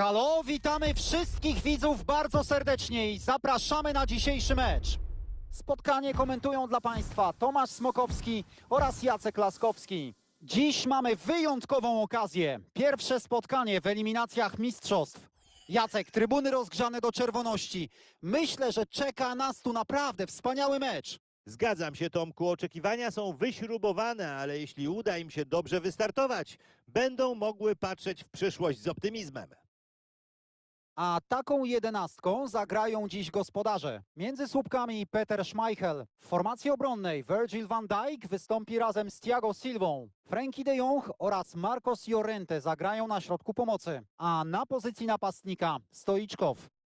Halo, witamy wszystkich widzów bardzo serdecznie i zapraszamy na dzisiejszy mecz. Spotkanie komentują dla Państwa Tomasz Smokowski oraz Jacek Laskowski. Dziś mamy wyjątkową okazję. Pierwsze spotkanie w eliminacjach mistrzostw. Jacek, trybuny rozgrzane do czerwoności. Myślę, że czeka nas tu naprawdę wspaniały mecz. Zgadzam się, Tomku. Oczekiwania są wyśrubowane, ale jeśli uda im się dobrze wystartować, będą mogły patrzeć w przyszłość z optymizmem. A taką jedenastką zagrają dziś gospodarze. Między słupkami Peter Schmeichel. W formacji obronnej Virgil van Dijk wystąpi razem z Thiago Silvą. Frankie de Jong oraz Marcos Llorente zagrają na środku pomocy. A na pozycji napastnika Stoiczkow.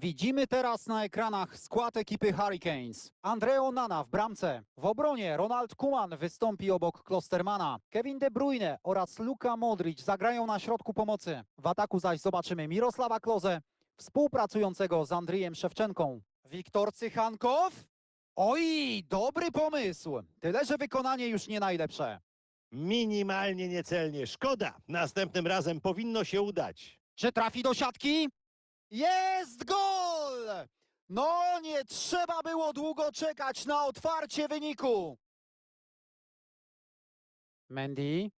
Widzimy teraz na ekranach skład ekipy Hurricanes. Andreo Nana w bramce. W obronie Ronald Koeman wystąpi obok Klostermana. Kevin De Bruyne oraz Luka Modric zagrają na środku pomocy. W ataku zaś zobaczymy Mirosława Klozę, współpracującego z Andrijem Szewczenką. Wiktor Cychankow? Oj, dobry pomysł. Tyle, że wykonanie już nie najlepsze. Minimalnie niecelnie. Szkoda. Następnym razem powinno się udać. Czy trafi do siatki? Jest gol! No, nie trzeba było długo czekać na otwarcie wyniku. Mendy.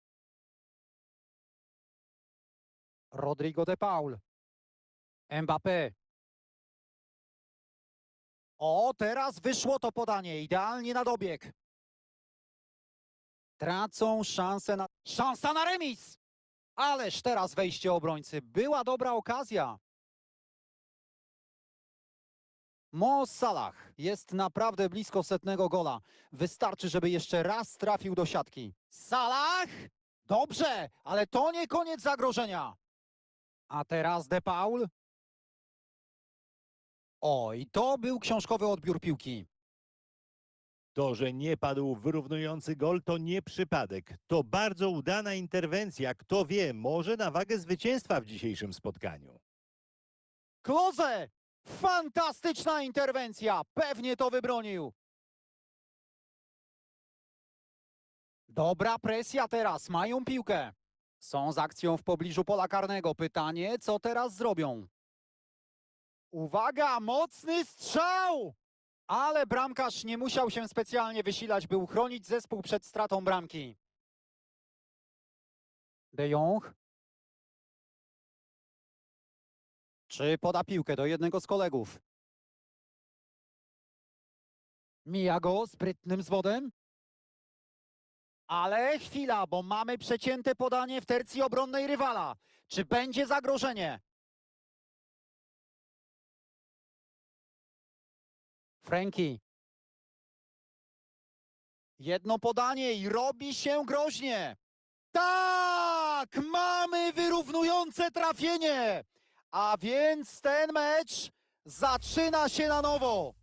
Rodrigo de Paul. Mbappé. O, teraz wyszło to podanie, idealnie na dobieg. Tracą szansę na... Szansa na remis! Ależ teraz wejście obrońcy. Była dobra okazja. Mo Salah jest naprawdę blisko setnego gola. Wystarczy, żeby jeszcze raz trafił do siatki. Salah! Dobrze, ale to nie koniec zagrożenia. A teraz De Paul. Oj, to był książkowy odbiór piłki. To, że nie padł wyrównujący gol, to nie przypadek. To bardzo udana interwencja. Kto wie, może na wagę zwycięstwa w dzisiejszym spotkaniu. Kloze! Fantastyczna interwencja! Pewnie to wybronił. Dobra presja teraz, mają piłkę. Są z akcją w pobliżu pola karnego. Pytanie, co teraz zrobią? Uwaga, mocny strzał! Ale bramkarz nie musiał się specjalnie wysilać, by uchronić zespół przed stratą bramki. De Jong. Czy poda piłkę do jednego z kolegów? Mija go sprytnym zwodem. Ale chwila, bo mamy przecięte podanie w tercji obronnej rywala. Czy będzie zagrożenie? Frankie. Jedno podanie i robi się groźnie. Tak! Mamy wyrównujące trafienie! A więc ten mecz zaczyna się na nowo.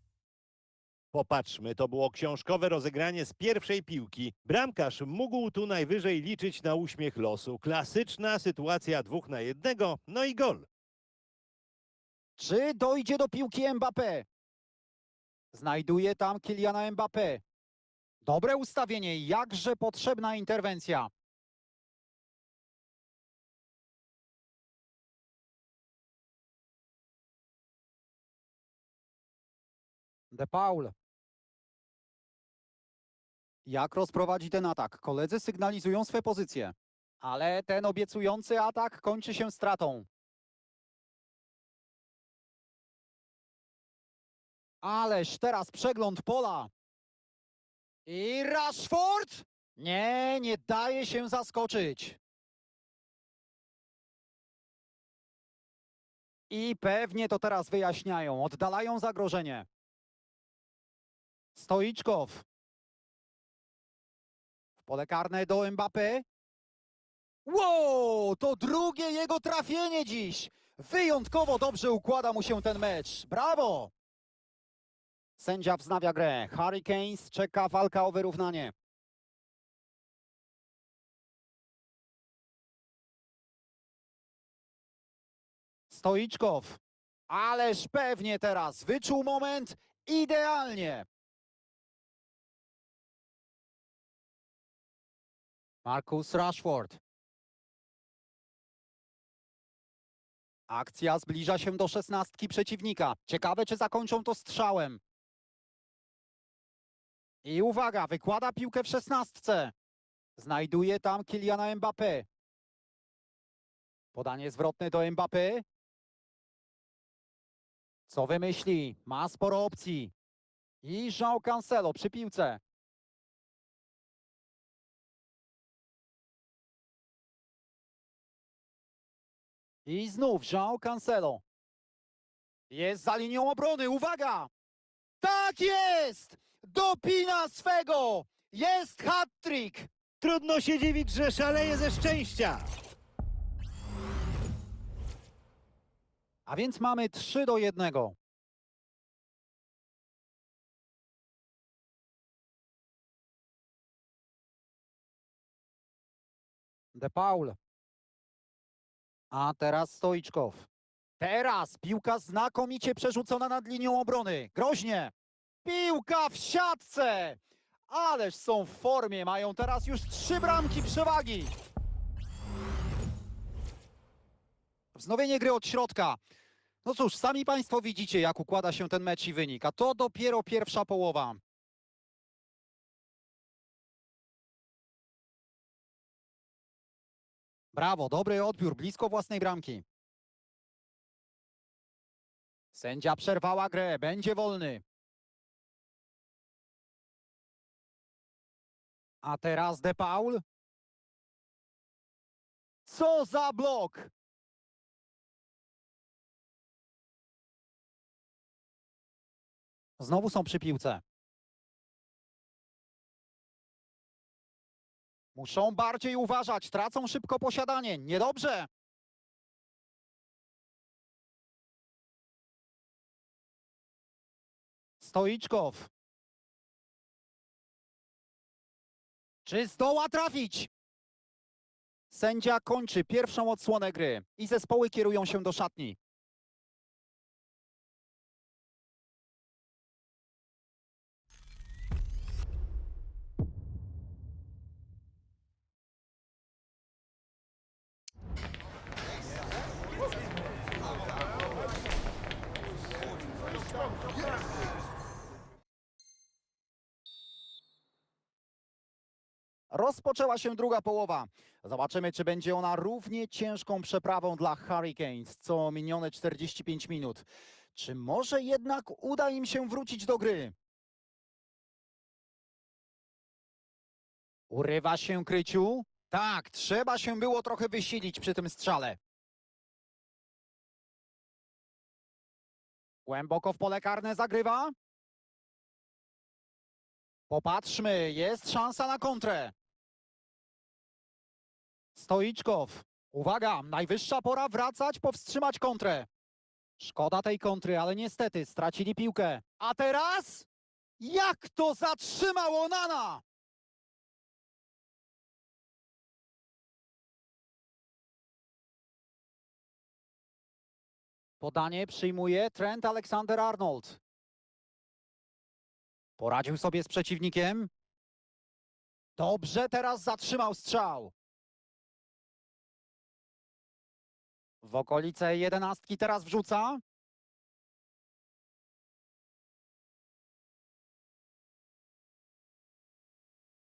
Popatrzmy, to było książkowe rozegranie z pierwszej piłki. Bramkarz mógł tu najwyżej liczyć na uśmiech losu. Klasyczna sytuacja dwóch na jednego, no i gol. Czy dojdzie do piłki Mbappé? Znajduje tam Kyliana Mbappé. Dobre ustawienie, jakże potrzebna interwencja. De Paul. Jak rozprowadzi ten atak? Koledzy sygnalizują swe pozycje. Ale ten obiecujący atak kończy się stratą. Ależ teraz przegląd pola. I Rashford? Nie, nie daje się zaskoczyć. I pewnie to teraz wyjaśniają. Oddalają zagrożenie. Stoiczkow. W pole karne do Mbappé. Wow, to drugie jego trafienie dziś. Wyjątkowo dobrze układa mu się ten mecz. Brawo! Sędzia wznawia grę. Hurricanes czeka walka o wyrównanie. Stoiczkow. Ależ pewnie teraz wyczuł moment idealnie. Marcus Rashford. Akcja zbliża się do szesnastki przeciwnika. Ciekawe, czy zakończą to strzałem. I uwaga, wykłada piłkę w szesnastce. Znajduje tam Kyliana Mbappé. Podanie zwrotne do Mbappé. Co wymyśli? Ma sporo opcji. I Jean Cancelo przy piłce. I znów Jean Cancelo. Jest za linią obrony, uwaga! Tak jest! Dopina swego! Jest hat-trick! Trudno się dziwić, że szaleje ze szczęścia. A więc mamy 3 do 1. De Paul. A teraz Stoiczkow. Teraz piłka znakomicie przerzucona nad linią obrony. Groźnie. Piłka w siatce. Ależ są w formie. Mają teraz już trzy bramki przewagi. Wznowienie gry od środka. No cóż, sami Państwo widzicie, jak układa się ten mecz i wynik, a to dopiero pierwsza połowa. Brawo, dobry odbiór, blisko własnej bramki. Sędzia przerwała grę, będzie wolny. A teraz De Paul. Co za blok! Znowu są przy piłce. Muszą bardziej uważać, tracą szybko posiadanie. Niedobrze. Stoiczkow. Czy zdoła trafić? Sędzia kończy pierwszą odsłonę gry i zespoły kierują się do szatni. Rozpoczęła się druga połowa. Zobaczymy, czy będzie ona równie ciężką przeprawą dla Hurricanes, co minione 45 minut. Czy może jednak uda im się wrócić do gry? Urywa się kryciu? Tak, trzeba się było trochę wysilić przy tym strzale. Głęboko w pole karne zagrywa. Popatrzmy, jest szansa na kontrę. Stoiczkow. Uwaga, najwyższa pora wracać, powstrzymać kontrę. Szkoda tej kontry, ale niestety stracili piłkę. A teraz? Jak to zatrzymało Nana? Podanie przyjmuje Trent Alexander-Arnold. Poradził sobie z przeciwnikiem. Dobrze, teraz zatrzymał strzał. W okolice jedenastki teraz wrzuca.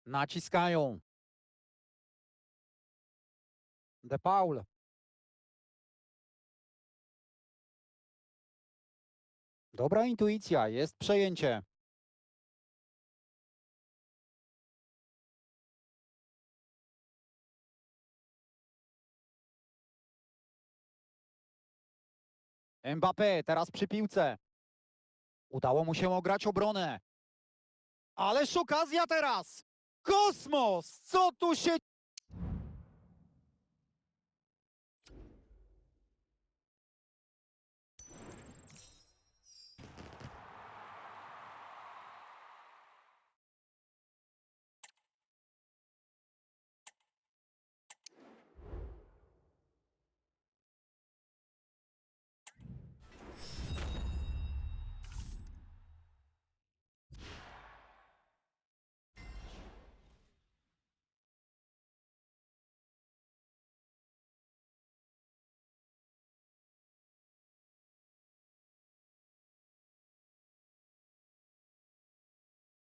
Naciskają. De Paul. Dobra intuicja, jest przejęcie. Mbappé teraz przy piłce. Udało mu się ograć obronę. Ależ okazja teraz! Kosmos! Co tu się